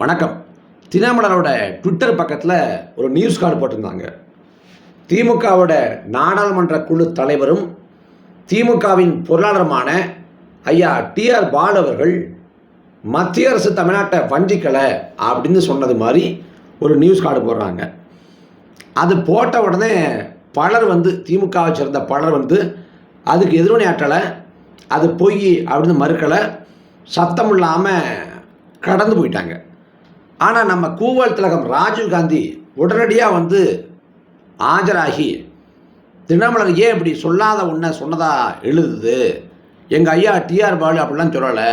வணக்கம். தினமலரோட ட்விட்டர் பக்கத்தில் ஒரு நியூஸ் கார்டு போட்டிருந்தாங்க. திமுகவோட நாடாளுமன்ற குழு தலைவரும் திமுகவின் பொருளாளருமான ஐயா டிஆர் பாலு அவர்கள் மத்திய அரசு தமிழ்நாட்டை வஞ்சிக்கலை அப்படின்னு சொன்னது மாதிரி ஒரு நியூஸ் கார்டு போடுறாங்க. அது போட்ட உடனே பலர் வந்து திமுகவை சேர்ந்த பலர் வந்து அதுக்கு எதிர்வினையாற்றலை அது பொய் அப்படின்னு மறுக்கலை சத்தம் இல்லாமல் கடந்து போயிட்டாங்க. ஆனால் நம்ம கூவல் திலகம் ராஜீவ் காந்தி உடனடியாக வந்து ஆஜராகி தினமலர் ஏன் இப்படி சொல்லாத ஒன்றை சொன்னதாக எழுதுது? எங்கள் ஐயா டிஆர் பாலு அப்படிலாம் சொல்லலை.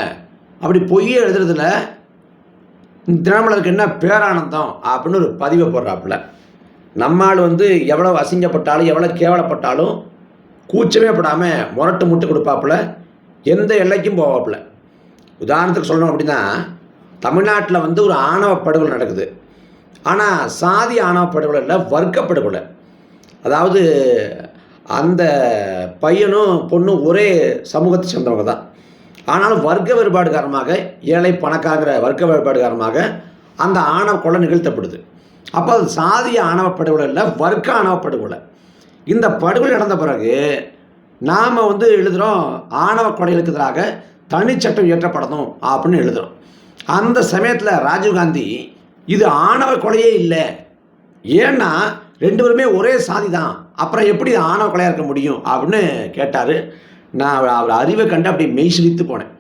அப்படி பொய்யே எழுதுறதுல தினமலருக்கு என்ன பேரானந்தம்? அப்படின்னு ஒரு பதிவை போடுறாப்புல. நம்மால் வந்து எவ்வளோ அசிங்கப்பட்டாலும் எவ்வளோ கேவலப்பட்டாலும் கூச்சமே படாமல் முரட்டு முட்டு கொடுப்பாப்புல. எந்த எல்லைக்கும் போவாப்புல. உதாரணத்துக்கு சொல்லணும் அப்படின்னா தமிழ்நாட்டில் வந்து ஒரு ஆணவ படுகொலை நடக்குது. ஆனால் சாதி ஆணவ படுகொலை இல்லை வர்க்க படுகொலை அதாவது அந்த பையனும் பொண்ணும் ஒரே சமூகத்தை சேர்ந்தவங்க தான் ஆனாலும் வர்க்க வேறுபாடு காரணமாக ஏழை பணக்காரங்கிற வர்க்க வேறுபாடு காரணமாக அந்த ஆணவ கொலை நிகழ்த்தப்படுது. அப்போ அது சாதிய ஆணவ படுகொலை இல்லை வர்க்க ஆணவ படுகொலை. இந்த படுகொலை நடந்த பிறகு நாம் வந்து எழுதுகிறோம் ஆணவ கொலைகளுக்கு எதிராக தனிச்சட்டம் இயற்றப்படணும் அப்படின்னு எழுதுகிறோம் அந்த சமயத்தில் ராஜீவ்காந்தி இது ஆணவ கொலையே இல்லை. ஏன்னா ரெண்டு பேருமே ஒரே சாதி தான் அப்புறம் எப்படி இது ஆணவ கொலையாக இருக்க முடியும்? அப்படின்னு கேட்டார். நான் அவர் அறிவை கண்டு அப்படி மெய்சிலித்து போனேன்.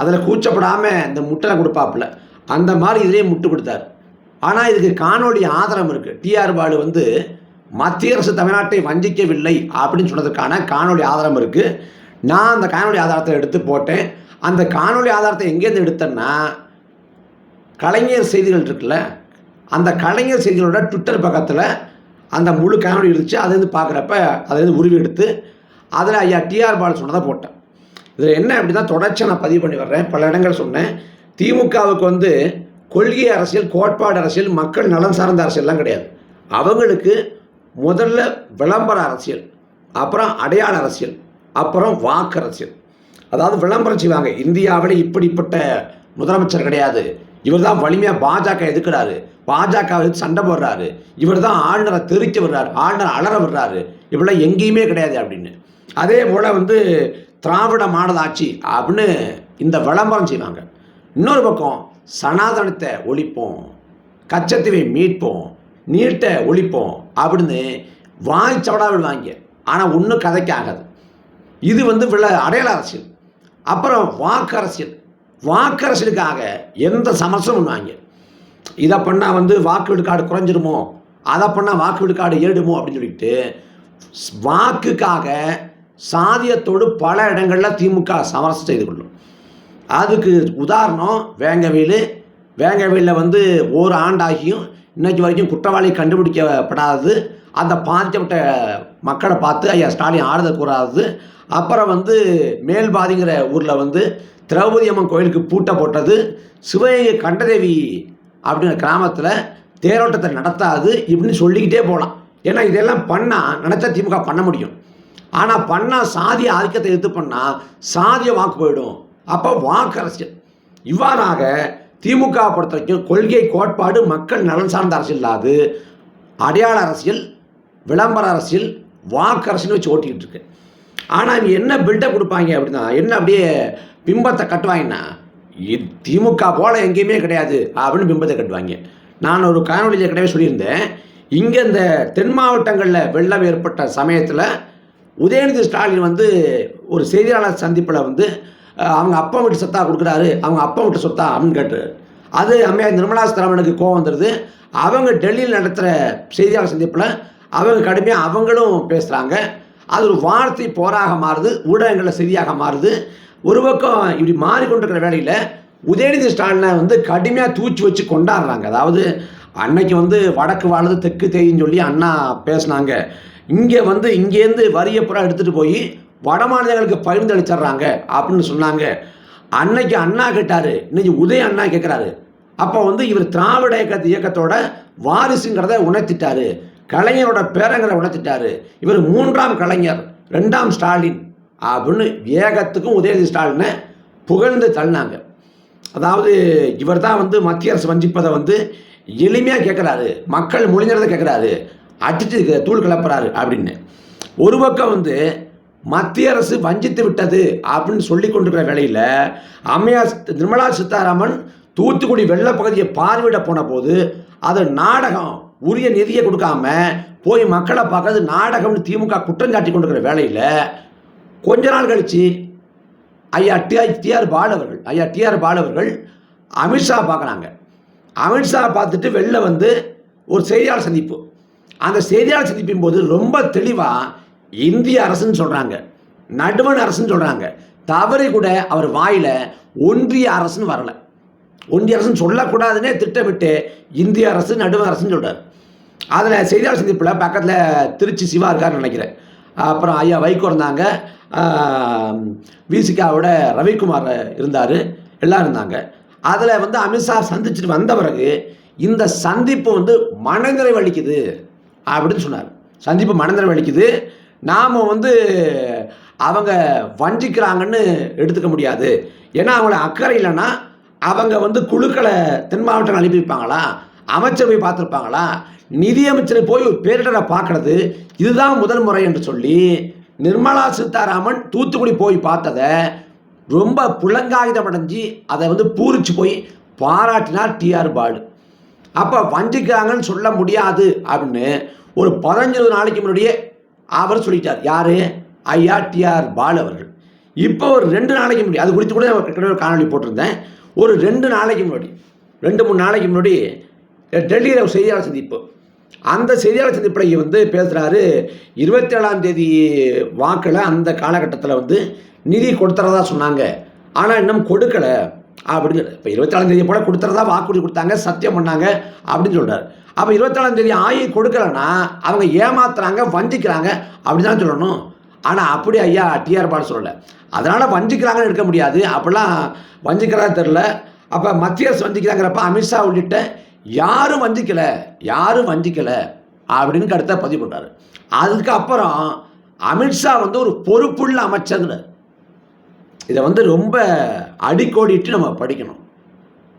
அதில் கூச்சப்படாமல் இந்த முட்டை கொடுப்பாப்புல. அந்த மாதிரி இதிலே முட்டு கொடுத்தாரு. ஆனால் இதுக்கு காணொளி ஆதாரம் இருக்குது டிஆர் பாலு வந்து மத்திய அரசு தமிழ்நாட்டை வஞ்சிக்கவில்லை அப்படின்னு சொன்னதுக்கான காணொளி ஆதாரம் இருக்குது நான் அந்த காணொலி ஆதாரத்தை எடுத்து போட்டேன். அந்த காணொளி ஆதாரத்தை எங்கேருந்து எடுத்தேன்னா கலைஞர் செய்திகள் இருக்குல்ல அந்த கலைஞர் செய்திகளோட ட்விட்டர் பக்கத்தில் அந்த முழு காணொளி இருந்துச்சு. அதுலேருந்து பார்க்குறப்ப அதுலேருந்து உருவி எடுத்து அதில் ஐயா டிஆர் பால் சொன்னதை போட்டேன். இதில் என்ன அப்படி தான் தொடர்ச்சியாக நான் பதிவு பண்ணி வர்றேன். பல இடங்கள் சொன்னேன். திமுகவுக்கு வந்து கொள்கை அரசியல் கோட்பாடு அரசியல் மக்கள் நலன் சார்ந்த அரசியல்லாம் கிடையாது. அவங்களுக்கு முதல்ல விளம்பர அரசியல் அப்புறம் அடையாள அரசியல் அப்புறம் வாக்கு அரசியல். அதாவது விளம்பரம் செய்வாங்க. இந்தியாவில் இப்படிப்பட்ட முதலமைச்சர் கிடையாது. இவர் தான் வலிமையாக பாஜக எதுக்குறாரு பாஜக சண்டை போடுறாரு. இவர் தான் ஆளுநரை தெரிக்க விடுறாரு. ஆளுநர் அலற விடுறாரு. இவெல்லாம் எங்கேயுமே கிடையாது அப்படின்னு. அதே போல் வந்து திராவிட மாடல் ஆட்சி அப்படின்னு இந்த விளம்பரம் செய்வாங்க. இன்னொரு பக்கம் சனாதனத்தை ஒழிப்போம் கச்சத்தீவை மீட்போம் நீட்டை ஒழிப்போம் அப்படின்னு வாய் சவடா விடுவாங்க ஆனால் ஒன்றும் கதைக்கு ஆகாது. இது வந்து விள அடையாள அரசியல். அப்புறம் வாக்கு அரசியல். வாக்கரசனுக்காக எந்த சமரசம் பண்ணுவாங்க இதை பண்ணால் வந்து வாக்கு விடுக்காடு குறைஞ்சிருமோ? அதை பண்ணால் வாக்கு விடுக்காடு ஏடுமோ அப்படின்னு சொல்லிட்டு வாக்குக்காக சாதியத்தோடு பல இடங்களில் திமுக சமரசம் செய்து கொள்ளும். அதுக்கு உதாரணம் வேங்கவேலு. வேங்கவேலில் வந்து ஒரு ஆண்டாகியும் இன்னைக்கு வரைக்கும் குற்றவாளி கண்டுபிடிக்கப்படாதது. அந்த பாதிக்கப்பட்ட மக்களை பார்த்து ஐயா ஸ்டாலின் ஆறுதல் கூறாதது. அப்புறம் வந்து மேல்பாதிங்கிற ஊரில் வந்து திரௌபதி அம்மன் கோயிலுக்கு பூட்டை போட்டது சிவகங்கை கண்டதேவி அப்படிங்கிற கிராமத்தில் தேரோட்டத்தை நடத்தாது இப்படின்னு சொல்லிக்கிட்டே போகலாம் ஏன்னா இதெல்லாம் பண்ணால் நினச்சா திமுக பண்ண முடியும். ஆனால் பண்ணால் சாதிய ஆதிக்கத்தை எடுத்து பண்ணால் சாதிய வாக்கு போயிடும். அப்போ வாக்கு அரசியல். இவ்வாறாக திமுக பொறுத்த வரைக்கும் கொள்கை கோட்பாடு மக்கள் நலன் சார்ந்த அரசியல் இல்லாது அடையாள அரசியல் விளம்பர அரசியல் வாக்கு அரசியல் வச்சு ஓட்டிக்கிட்டு இருக்கு. ஆனால் அவங்க என்ன பில்டப் கொடுப்பாங்க அப்படின்னா என்ன அப்படியே பிம்பத்தை கட்டுவாங்கன்னா திமுக போல எங்கேயுமே கிடையாது அப்படின்னு பிம்பத்தை கட்டுவாங்க. நான் ஒரு காணொலியில் கிடையவே சொல்லியிருந்தேன். இங்கே இந்த தென் மாவட்டங்களில் வெள்ளம் ஏற்பட்ட சமயத்தில் உதயநிதி ஸ்டாலின் வந்து ஒரு செய்தியாளர் சந்திப்பில் வந்து அவங்க அப்பா வீட்டு சொத்தா கொடுக்குறாரு அவங்க அப்பா வீட்டு சொத்தா அப்படின்னு கேட்டாரு. அது அம்மையார் நிர்மலா சீதாராமனுக்கு கோவம் வந்துடுது அவங்க டெல்லியில் நடத்துகிற செய்தியாளர் சந்திப்பில் அவங்க கடுமையாக அவங்களும் பேசுகிறாங்க அது ஒரு வார்த்தை போராக மாறுது ஊடகங்களில் செய்தியாக மாறுது. ஒரு பக்கம் இப்படி மாறிக்கொண்டிருக்கிற வேலையில் உதயநிதி ஸ்டாலினை வந்து கடுமையாக தூச்சி வச்சு கொண்டாடுறாங்க. அதாவது அன்னைக்கு வந்து வடக்கு வாழுது தெற்கு தேயின்னு சொல்லி அண்ணா பேசினாங்க. இங்கே வந்து இங்கேருந்து வரிய புறா எடுத்துகிட்டு போய் வட மாநிலங்களுக்கு பகிர்ந்து அளிச்சிடுறாங்க அப்படின்னு சொன்னாங்க. அன்னைக்கு அண்ணா கேட்டார் இன்னைக்கு உதய அண்ணா கேட்குறாரு அப்போ வந்து இவர் திராவிட இயக்க இயக்கத்தோட வாரிசுங்கிறத உணர்த்திட்டாரு. கலைஞரோட பேரங்களை உணர்த்திட்டாரு. இவர் மூன்றாம் கலைஞர் ரெண்டாம் ஸ்டாலின் அப்படின்னு ஏகத்துக்கும் உதயநிதி ஸ்டாலினை புகழ்ந்து தள்ளினாங்க. அதாவது இவர் தான் வந்து மத்திய அரசு வஞ்சிப்பதை வந்து எளிமையாக கேட்குறாரு மக்கள் மொழிங்கிறத கேட்குறாரு அடிச்சு தூள் கிளப்புறாரு அப்படின்னு. ஒரு பக்கம் வந்து மத்திய அரசு வஞ்சித்து விட்டது அப்படின்னு சொல்லி கொண்டிருக்கிற வேளையில் அம்மையா நிர்மலா சீதாராமன் தூத்துக்குடி வெள்ளப் பகுதியை பார்வையிட போன போது அது நாடகம் உரிய நிதியை கொடுக்காம போய் மக்களை பார்க்கறது நாடகம்னு திமுக குற்றம் சாட்டி கொண்டிருக்கிற வேலையில் கொஞ்ச நாள் கழிச்சு ஐயா டிஆர் டிஆர் பாலு அவர்கள் ஐயா டிஆர் பாலவர்கள் அமித்ஷா பார்க்குறாங்க. அமித்ஷா பார்த்துட்டு வெளில வந்து ஒரு செய்தியாளர் சந்திப்பு. அந்த செய்தியாளர் சந்திப்பின் போது ரொம்ப தெளிவாக இந்திய அரசுன்னு சொல்கிறாங்க நடுவண் அரசுன்னு சொல்கிறாங்க தவறு கூட அவர் வாயில் ஒன்றிய அரசுன்னு வரலை. ஒன்றிய அரசுன்னு சொல்லக்கூடாதுன்னே திட்டமிட்டு இந்திய அரசு நடுவ அரசுன்னு சொல்கிறார் அதில் செய்தியாளர் சந்திப்பில் பக்கத்தில் திருச்சி சிவா இருக்காருன்னு நினைக்கிறேன். அப்புறம் ஐயா வைகோ இருந்தாங்க. விசிகாவோட ரவிக்குமார் இருந்தார். எல்லாம் இருந்தாங்க. அதில் வந்து அமித்ஷா சந்திச்சுட்டு வந்த பிறகு இந்த சந்திப்பு வந்து மனநிறைவு அளிக்குது அப்படின்னு சொன்னார். சந்திப்பு மனநிறைவு அளிக்குது. நாம் வந்து அவங்க வஞ்சிக்கிறாங்கன்னு எடுத்துக்க முடியாது. ஏன்னா அவங்கள அக்கறை இல்லைன்னா அவங்க வந்து குழுக்களை தென் மாவட்டம் அனுப்பி வைப்பாங்களா அமைச்சர் போய் பார்த்துருப்பாங்களா? நிதியமைச்சரை போய் ஒரு பேரிடரை பார்க்கறது இதுதான் முதல் முறை என்று சொல்லி நிர்மலா சீதாராமன் தூத்துக்குடி போய் பார்த்ததை ரொம்ப புலங்காயுதம் அடைஞ்சு அதை வந்து பூரிச்சு போய் பாராட்டினார் டிஆர் பாலு. அப்போ வஞ்சிக்கிறாங்கன்னு சொல்ல முடியாது அப்படின்னு ஒரு பதினஞ்சு நாளைக்கு முன்னாடியே அவர் சொல்லிட்டார். யார்? ஐயா டிஆர் பாலு அவர்கள். இப்போ ஒரு ரெண்டு நாளைக்கு முன்னாடி அது குறித்து கூட ஏற்கனவே ஒரு காணொலி போட்டிருந்தேன். ஒரு ரெண்டு நாளைக்கு முன்னாடி ரெண்டு மூணு நாளைக்கு முன்னாடி டெல்லியில் ஒரு செய்தியாளர் சந்திப்பு. அந்த செய்தியாளர் சந்திப்பில் வந்து பேசுகிறாரு இருபத்தி ஏழாம் தேதி வாக்கில் அந்த காலகட்டத்தில் வந்து நிதி கொடுத்துறதா சொன்னாங்க. ஆனால் இன்னும் கொடுக்கலை அப்படிங்கிற இப்போ இருபத்தேழாம் தேதி போல் கொடுத்துறதா வாக்குறுதி கொடுத்தாங்க சத்தியம் பண்ணாங்க அப்படின்னு சொல்கிறார் அப்போ இருபத்தேழாம் தேதி ஆயி கொடுக்கலன்னா அவங்க ஏமாத்துறாங்க வஞ்சிக்கிறாங்க அப்படின்னு தான் சொல்லணும். ஆனால் அப்படி ஐயா டிஆர் பால் சொல்லலை. அதனால் வஞ்சிக்கிறாங்கன்னு எடுக்க முடியாது. அப்படிலாம் வஞ்சிக்கிறதா தெரில அப்போ மத்திய அரசு வஞ்சிக்கிறாங்கிறப்ப அமித்ஷா உள்ளிட்ட யாரும் வஞ்சிக்கலை யாரும் வஞ்சிக்கலை அப்படின்னு கடுத்த பதிவு பண்ணுறாரு அதுக்கப்புறம் அமித்ஷா வந்து ஒரு பொறுப்புள்ள அமைச்சர்ங்கிறார் இதை வந்து ரொம்ப அடிக்கோடிட்டு நம்ம படிக்கணும்.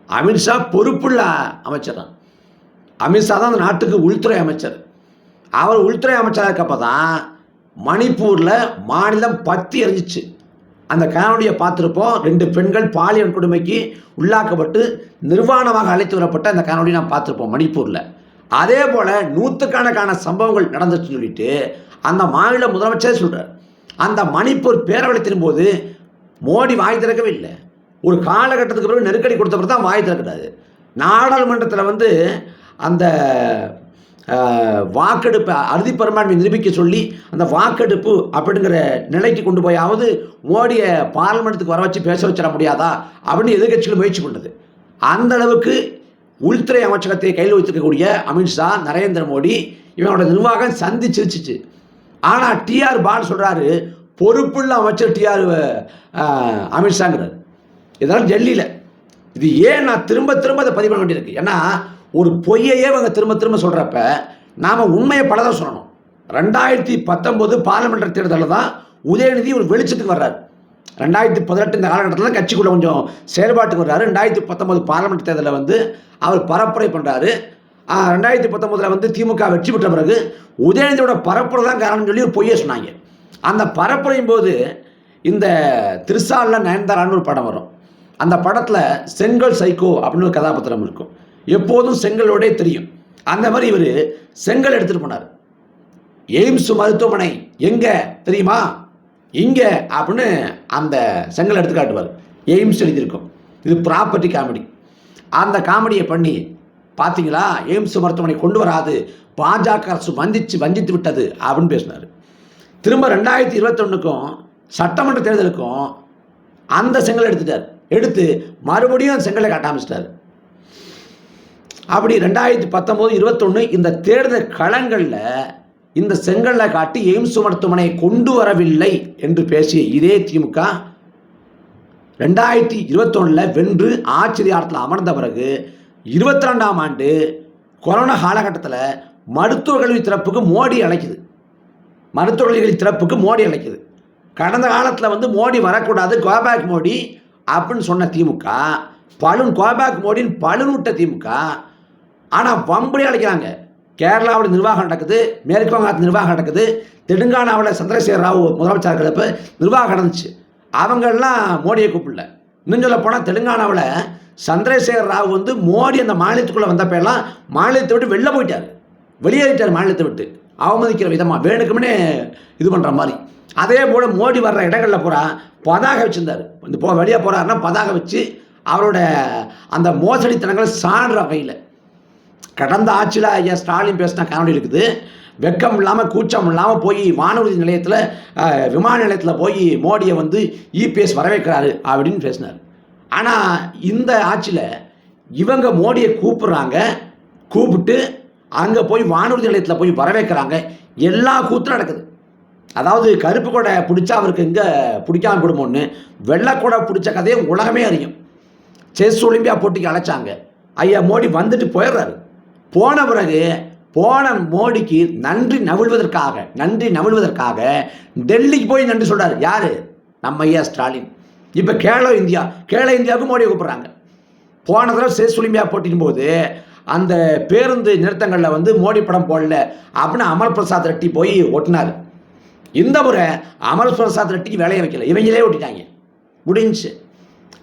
அமித்ஷா பொறுப்புள்ள அமைச்சர் தான். அமித்ஷா தான் அந்த நாட்டுக்கு உள்துறை அமைச்சர். அவர் உள்துறை அமைச்சராக இருக்கப்போ தான் மணிப்பூரில் மாநிலம் பத்தி எரிஞ்சிச்சு. அந்த காணொலியை பார்த்துருப்போம் ரெண்டு பெண்கள் பாலியல் கொடுமைக்கு உள்ளாக்கப்பட்டு நிர்வாணமாக அழைத்து வரப்பட்ட அந்த காணொலியை நாம் பார்த்துருப்போம் மணிப்பூரில். அதே போல் நூற்றுக்கணக்கான சம்பவங்கள் நடந்துச்சுன்னு சொல்லிட்டு அந்த மாநில முதலமைச்சர் சொல்கிறார் அந்த மணிப்பூர் பேரவழைத்தின் போது மோடி வாய் திறக்கவே இல்லை. ஒரு காலகட்டத்துக்கு பிறகு நெருக்கடி கொடுத்த பிறகு தான் வாய் திறக்கிறாரு. நாடாளுமன்றத்தில் வந்து அந்த வாக்கெடுப்பு அறுதி பெரும்பான்மை நிரூபிக்க சொல்லி அந்த வாக்கெடுப்பு அப்படிங்கிற நிலைக்கு கொண்டு போயாவது மோடியை பார்லிமெண்ட்டுக்கு வர வச்சு பேச வச்சிட முடியாதா அப்படின்னு எதிர்கட்சிகள் முயற்சி பண்ணுது அந்த அளவுக்கு உள்துறை அமைச்சகத்தை கையில் வைத்திருக்கக்கூடிய அமித்ஷா நரேந்திர மோடி இவனோட நிர்வாகம் சந்திச்சிருச்சுச்சு. ஆனால் டிஆர் பால் சொல்கிறாரு பொறுப்புள்ள அமைச்சர் டிஆர் அமித்ஷாங்கிறார் இதெல்லாம் டெல்லியில். இது ஏன் நான் திரும்ப திரும்ப அதை பதிவு பண்ண வேண்டியிருக்கு? ஏன்னா ஒரு பொய்யையே அவங்க திரும்ப திரும்ப சொல்கிறப்ப நாம் உண்மையை பலதான் சொல்லணும். ரெண்டாயிரத்தி பத்தொம்போது பார்லிமெண்ட் தேர்தலில் தான் உதயநிதி ஒரு வெளிச்சத்துக்கு வர்றார். ரெண்டாயிரத்தி பதினெட்டு இந்த காலகட்டத்தில் கட்சிக்குள்ளே கொஞ்சம் செயல்பாட்டுக்கு வர்றாரு. ரெண்டாயிரத்தி பத்தொம்போது பார்லிமெண்ட் தேர்தலில் வந்து அவர் பரப்புரை பண்ணுறாரு ரெண்டாயிரத்தி பத்தொம்போதில் வந்து திமுக வெற்றி பெற்ற பிறகு உதயநிதியோட பரப்புரை தான் காரணம்னு சொல்லி ஒரு பொய்யை சொன்னாங்க. அந்த பரப்புரையும் போது இந்த திருசாலில் நயன்தாரான்னு ஒரு படம் வரும். அந்த படத்தில் செங்கல் சைக்கோ அப்படின்னு ஒரு கதாபாத்திரம் இருக்கும். எப்போதும் செங்கலோடே தெரியும். அந்த மாதிரி இவர் செங்கல் எடுத்துகிட்டு போனார். எய்ம்ஸ் மருத்துவமனை எங்கே தெரியுமா? இங்கே அப்படின்னு அந்த செங்கல் எடுத்து காட்டுவார். எய்ம்ஸ் எழுதியிருக்கும். இது ப்ராப்பர்ட்டி காமெடி அந்த காமெடியை பண்ணி பார்த்தீங்களா எய்ம்ஸ் மருத்துவமனை கொண்டு வராது. பாஜக அரசு வந்திச்சு வஞ்சித்து விட்டது அப்படின்னு பேசினார். திரும்ப ரெண்டாயிரத்தி இருபத்தொன்னுக்கும் சட்டமன்ற தேர்தலுக்கும் அந்த செங்கல் எடுத்துட்டார். எடுத்து மறுபடியும் அந்த செங்கலை காட்ட ஆரம்பிச்சிட்டார். அப்படி ரெண்டாயிரத்தி பத்தொம்போது இருபத்தொன்று இந்த தேர்தல் களங்களில் இந்த செங்கல்லை காட்டி எய்ம்ஸ் மருத்துவமனையை கொண்டு வரவில்லை என்று பேசிய இதே திமுக ரெண்டாயிரத்தி இருபத்தொன்னில் வென்று ஆச்சரியாரத்தில் அமர்ந்த பிறகு இருபத்தி ரெண்டாம் ஆண்டு கொரோனா காலகட்டத்தில் மருத்துவ கல்வி திறப்புக்கு மோடி அழைக்குது. மருத்துவ கல்வி திறப்புக்கு மோடி அழைக்குது. கடந்த காலத்தில் வந்து மோடி வரக்கூடாது கோபேக் மோடி அப்படின்னு சொன்ன திமுக பலூன் கோபேக் மோடின்னு பலூன் விட்ட திமுக ஆனால் வம்படி அழைக்கிறாங்க. கேரளாவில் நிர்வாகம் நடக்குது மேற்கு வங்காளத்து நிர்வாகம் நடக்குது தெலுங்கானாவில் சந்திரசேகர ராவ் முதலமைச்சர் இருக்கிறப்ப நிர்வாகம் நடந்துச்சு. அவங்கெல்லாம் மோடியை கூப்பிடல. இன்னும் சொல்ல போனால் தெலுங்கானாவில் சந்திரசேகர ராவ் வந்து மோடி அந்த மாநிலத்துக்குள்ளே வந்தப்பெல்லாம் மாநிலத்தை விட்டு வெளில போயிட்டார். வெளியேறிட்டார் மாநிலத்தை விட்டு. அவமதிக்கிற விதமாக வேணுக்குமே இது பண்ணுற மாதிரி. அதே போல் மோடி வர்ற இடங்களில் பூரா பதாக வச்சுருந்தார். இந்த போ வெளியே போகிறாருன்னா பதாக வச்சு அவரோட அந்த மோசடித்தனங்களை சாடுற வகையில். கடந்த ஆட்சியில் ஐயா ஸ்டாலின் பேசின காணொலி இருக்குது. வெக்கம் இல்லாமல் கூச்சம் இல்லாமல் போய் வானூர்தி நிலையத்தில் விமான நிலையத்தில் போய் மோடியை வந்து இபிஎஸ் வரவேற்கிறாரு அப்படின்னு பேசினார். ஆனால் இந்த ஆட்சியில் இவங்க மோடியை கூப்பிட்றாங்க கூப்பிட்டு அங்கே போய் வானூர்தி நிலையத்தில் போய் வரவேற்கிறாங்க. எல்லா கூத்தும் நடக்குது. அதாவது கருப்பு கொடை பிடிச்சா அவருக்கு இங்கே பிடிக்காம போடுமோன்னு வெள்ளை பிடிச்ச கதையை உலகமே அறியும். செஸ் ஒலிம்பியா போட்டிக்கு அழைச்சாங்க. ஐயா மோடி வந்துட்டு போயிடுறாரு. போன பிறகு போன மோடிக்கு நன்றி நவிழ்வதற்காக நன்றி நவிழ்வதற்காக டெல்லிக்கு போய் நன்றி சொல்கிறார் யார்? நம்ம ஐயா ஸ்டாலின். இப்போ கேலோ இந்தியா. கேலோ இந்தியாவுக்கு மோடியை கூப்பிட்றாங்க. போன தடவை செஸ் ஒலிம்பியா போது அந்த பேருந்து நிறுத்தங்களில் வந்து மோடி படம் போடல அப்படின்னு அமர் பிரசாத் ரெட்டி போய் ஒட்டினார் இந்த முறை அமர் பிரசாத் ரெட்டிக்கு வேலையை வைக்கல. இவங்களே ஓட்டிட்டாங்க. முடிஞ்சுச்சு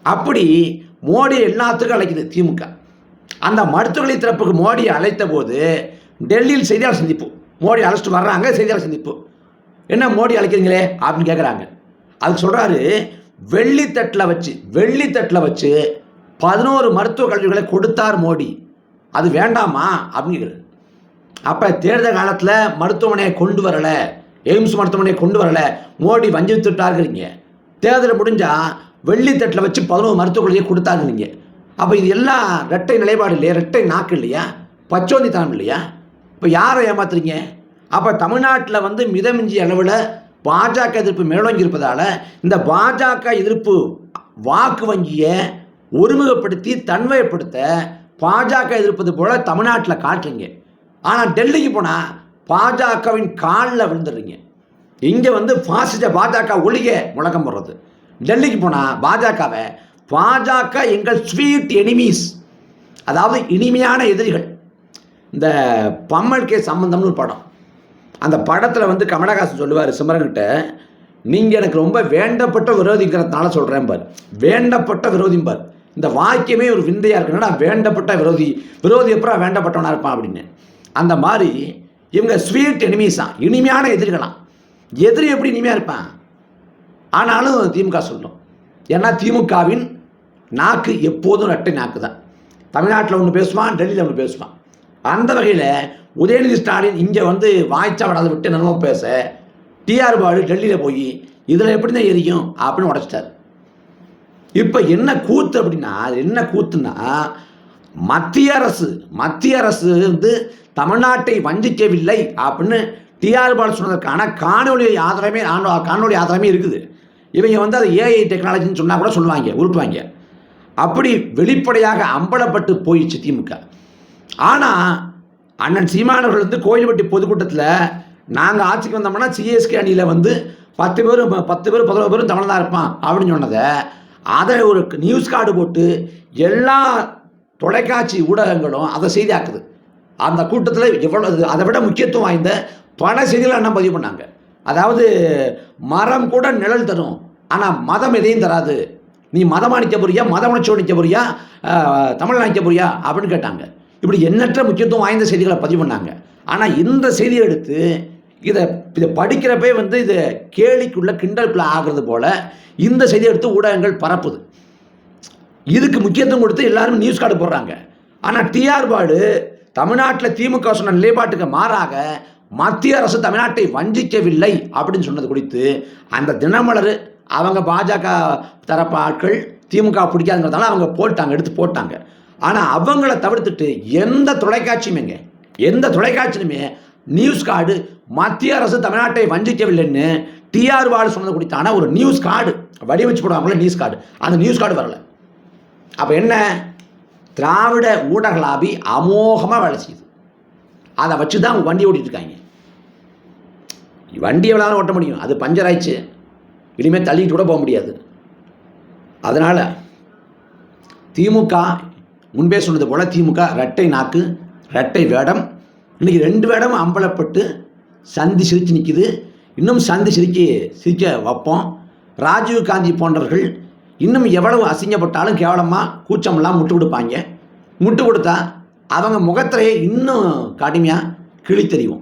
அப்படி மோடி எல்லாத்துக்கும் அழைக்குது திமுக. அந்த மருத்துவர்களை திறப்புக்கு மோடியை அழைத்த போது டெல்லியில் செய்தியாளர் சந்திப்பு. மோடி அழைச்சிட்டு வர்றாங்க செய்தியாளர் சந்திப்பு. என்ன மோடி அழைக்கிறீங்களே? அப்படின்னு கேட்குறாங்க அதுக்கு சொல்கிறாரு வெள்ளித்தட்டில் வச்சு வெள்ளித்தட்டில் வச்சு பதினோரு மருத்துவ கல்விகளை கொடுத்தார் மோடி. அது வேண்டாமா? அப்படின்னு அப்போ தேர்தல் காலத்தில் மருத்துவமனையை கொண்டு வரலை எய்ம்ஸ் மருத்துவமனையை கொண்டு வரலை மோடி வஞ்சித்துட்டாருங்கிறீங்க. தேர்தல் முடிஞ்சால் வெள்ளித்தட்டில் வச்சு பதினோரு மருத்துவக் கல்வியை கொடுத்தாருங்கிறீங்க. அப்போ இது எல்லாம் ரெட்டை நிலைப்பாடு இல்லையா? ரெட்டை நாக்கு இல்லையா? பச்சோந்தித்தனம் இல்லையா? இப்போ யாரை ஏமாத்துறீங்க? அப்போ தமிழ்நாட்டில் வந்து மிதமிஞ்சிய அளவில் பாஜக எதிர்ப்பு மேலோங்கி இருப்பதால் இந்த பாஜக எதிர்ப்பு வாக்கு வங்கியை ஒருமுகப்படுத்தி தன்மையப்படுத்த பாஜக எதிர்ப்பது போல தமிழ்நாட்டில் காட்டுறீங்க. ஆனால் டெல்லிக்கு போனால் பாஜகவின் காலில் விழுந்துடுறீங்க. இங்கே வந்து பாசிச்ச பாஜக ஒழிக முழக்கம் போடுறது. டெல்லிக்கு போனால் பாஜகவை பாஜக எங்கள் ஸ்வீட் எனிமீஸ் அதாவது இனிமையான எதிரிகள். இந்த பம்மல் கே சம்பந்தம்னு ஒரு படம். அந்த படத்தில் வந்து கமலஹாசன் சொல்லுவார் சிமரன்கிட்ட நீங்கள் எனக்கு ரொம்ப வேண்டப்பட்ட விரோதிங்கிறதுனால சொல்கிறேன் பார். வேண்டப்பட்ட விரோதிம்பார் இந்த வாக்கியமே ஒரு விந்தையாக இருக்குன்னா வேண்டப்பட்ட விரோதி? விரோதி அப்புறம் வேண்டப்பட்டவனாக இருப்பான்? அப்படின்னு. அந்த மாதிரி இவங்க ஸ்வீட் எனிமீஸாம் இனிமையான எதிரிகளாம் எதிரி எப்படி இனிமையாக இருப்பான்? ஆனாலும் திமுக சொல்லும். ஏன்னா திமுகவின் நாக்கு எப்போதும் ரெட்டை நாக்கு தான் தமிழ்நாட்டில் ஒன்று பேசுவான் டெல்லியில் ஒன்று பேசுவான். அந்த வகையில் உதயநிதி ஸ்டாலின் இங்கே வந்து வாய்ச்சா வராத விட்டு என்னமோ பேச டிஆர் பாலு டெல்லியில் போய் இதில் எப்படி தான் எரியும்? அப்படின்னு உடச்சிட்டார். இப்போ என்ன கூத்து அப்படின்னா அது என்ன கூத்துன்னா மத்திய அரசு மத்திய அரசு வந்து தமிழ்நாட்டை வஞ்சிக்கவில்லை அப்படின்னு டிஆர் பாலு சொன்னதற்கான காணொலி ஆதாரமே காணொலி ஆதாரமே இருக்குது. இவங்க வந்து அது ஏஐ டெக்னாலஜின்னு சொன்னால் கூட சொல்லுவாங்க உருட்டுவாங்க. அப்படி வெளிப்படையாக அம்பலப்பட்டு போயிடுச்சு திமுக. ஆனால் அண்ணன் சீமானவர்கள் வந்து கோயில்பட்டி பொதுக்கூட்டத்தில் நாங்கள் ஆட்சிக்கு வந்தோம்னா சிஎஸ்கே அணியில் வந்து பத்து பேர் பத்து பேர் பதினோரு பேரும் தமிழ் தான் இருப்பான் அப்படின்னு சொன்னதை அதை ஒரு நியூஸ் கார்டு போட்டு எல்லா தொலைக்காட்சி ஊடகங்களும் அதை செய்தியாக்குது. அந்த கூட்டத்தில் எவ்வளோ அதை விட முக்கியத்துவம் வாய்ந்த பல செய்திகளை என்ன பதிவு பண்ணாங்க. அதாவது மரம் கூட நிழல் தரும் ஆனால் மதம் எதையும் தராது. நீ மதம் அணிக்க போறியா? மத உணர்ச்சி அணிக்க போறியா? தமிழ் போறியா? அப்படின்னு கேட்டாங்க. இப்படி எண்ணற்ற முக்கியத்துவம் வாய்ந்த செய்திகளை பதிவு பண்ணாங்க. ஆனால் இந்த செய்தியை எடுத்து இதை இதை படிக்கிறப்பே வந்து இது கேலிக்குள்ள கிண்டலுக்குள்ள ஆகிறது போல இந்த செய்தியை எடுத்து ஊடகங்கள் பரப்புது. இதுக்கு முக்கியத்துவம் கொடுத்து எல்லாரும் நியூஸ் கார்டு போடுறாங்க. ஆனால் டிஆர் பாடு தமிழ்நாட்டில் திமுக சொன்ன நிலைப்பாட்டுக்கு மாறாக மத்திய அரசு தமிழ்நாட்டை வஞ்சிக்கவில்லை அப்படின்னு சொன்னது குறித்து அந்த தினமலர் அவங்க பாஜக தரப்பு ஆட்கள் திமுக பிடிக்காதுங்கிறதால அவங்க போட்டாங்க எடுத்து போட்டாங்க. ஆனால் அவங்கள தவிர்த்துட்டு எந்த தொலைக்காட்சியுமேங்க எந்த தொலைக்காட்சியிலுமே நியூஸ் கார்டு மத்திய அரசு தமிழ்நாட்டை வஞ்சிக்கவில்லைன்னு டிஆர் பாடு சொன்னது குறித்தான ஒரு நியூஸ் கார்டு வடிவச்சு போடுவாங்களே நியூஸ் கார்டு அந்த நியூஸ் கார்டு வரல. அப்போ என்ன? திராவிட ஊடக லாபி அமோகமாக வேலை செய்யுது. அதை வச்சு தான் வண்டி ஓட்டிட்டு இருக்காங்க. வண்டி எவ்வளோ ஓட்ட முடியும்? அது பஞ்சர் ஆயிடுச்சு. இனிமேல் தள்ளிட்டு கூட போக முடியாது. அதனால் திமுக முன்பே சொன்னது போல் திமுக ரெட்டை நாக்கு ரெட்டை வேடம். இன்றைக்கி ரெண்டு வேடமும் அம்பலப்பட்டு சந்தி சிரித்து நிற்கிது இன்னும் சந்தி சிரிக்க சிரிக்க வைப்போம். ராஜீவ் காந்தி போன்றவர்கள் இன்னும் எவ்வளவு அசிங்கப்பட்டாலும் கேவலமாக கூச்சமெல்லாம் முட்டு கொடுப்பாங்க. முட்டு கொடுத்தா அவங்க முகத்திலேயே இன்னும் கடுமையாக கிழித்தறிவோம்